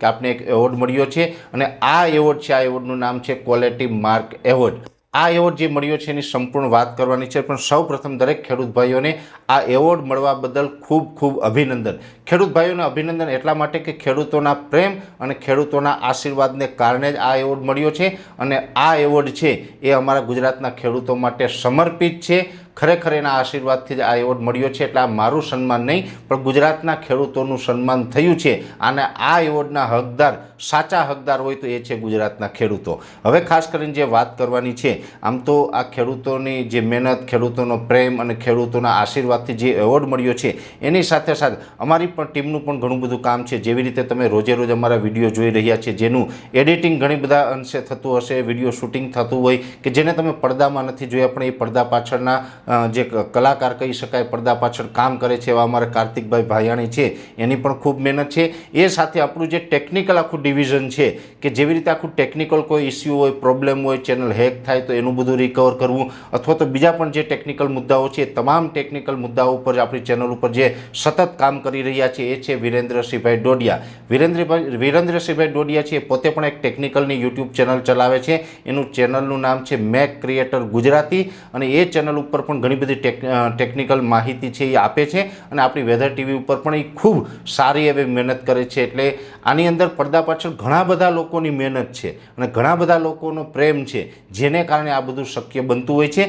કે આપને એક એવોર્ડ મળ્યો છે અને આ એવોર્ડ છે, આ એવોર્ડનું નામ છે ક્વોલિટી માર્ક એવોર્ડ આ એવોર્ડ જે મળ્યો છે એની સંપૂર્ણ વાત કરવાની છે, પણ સૌ પ્રથમ દરેક ખેડૂત ભાઈઓને આ એવોર્ડ મળવા બદલ ખૂબ ખૂબ અભિનંદન. ખેડૂત ભાઈઓને અભિનંદન એટલા માટે કે ખેડૂતોના પ્રેમ અને ખેડૂતોના આશીર્વાદને કારણે જ આ એવોર્ડ મળ્યો છે અને આ એવોર્ડ છે એ અમારા ગુજરાતના ખેડૂતો માટે સમર્પિત છે. ખરેખર એના આશીર્વાદથી જ આ એવોર્ડ મળ્યો છે એટલે આ મારું સન્માન નહીં, પણ ગુજરાતના ખેડૂતોનું સન્માન થયું છે અને આ એવોર્ડના હકદાર, સાચા હકદાર હોય તો એ છે ગુજરાતના ખેડૂતો. હવે ખાસ કરીને જે વાત કરવાની છે, આમ તો આ ખેડૂતોની જે મહેનત, ખેડૂતોનો પ્રેમ અને ખેડૂતોના આશીર્વાદથી જે એવોર્ડ મળ્યો છે, એની સાથે સાથે અમારી પણ ટીમનું પણ ઘણું બધું કામ છે. જેવી રીતે તમે રોજે રોજ અમારા વીડિયો જોઈ રહ્યા છે, જેનું એડિટિંગ ઘણી બધા અંશે થતું હશે, વીડિયો શૂટિંગ થતું હોય કે જેને તમે પડદામાં નથી જોયા, પણ એ પડદા પાછળના જે કલાકાર કહી શકાય, પડદા પાછળ કામ કરે છે એવા અમારા કાર્તિકભાઈ ભાયાણી છે, એની પણ ખૂબ મહેનત છે. એ સાથે આપણું જે ટેકનિકલ આખું ડિવિઝન છે, કે જેવી રીતે આખું ટેકનિકલ કોઈ ઇસ્યુ હોય પ્રોબ્લેમ હોય ચેનલ હેક થાય, તો એનું બધું રિકવર કરવું, અથવા તો બીજા પણ જે ટેકનિકલ મુદ્દાઓ છે તમામ ટેકનિકલ મુદ્દાઓ ઉપર આપણી ચેનલ ઉપર જે સતત કામ કરી રહ્યા છે, એ છે વિરેન્દ્રસિંહભાઈ ડોડિયા. વિરેન્દ્રભાઈ, વિરેન્દ્રસિંહભાઈ ડોડિયા છે પોતે પણ એક ટેકનિકલની યુટ્યુબ ચેનલ ચલાવે છે. એનું ચેનલનું નામ છે મેક ક્રિએટર ગુજરાતી, અને એ ચેનલ ઉપર પણ ઘણી બધી ટેક ટેકનિકલ માહિતી છે એ આપે છે અને આપણી વેધર ટીવી ઉપર પણ એ ખૂબ સારી એવી મહેનત કરે છે એટલે આની અંદર પડદા પાછળ ઘણા બધા લોકોની મહેનત છે અને ઘણા બધા લોકોનો પ્રેમ છે જેને કારણે આ બધું શક્ય બનતું હોય છે.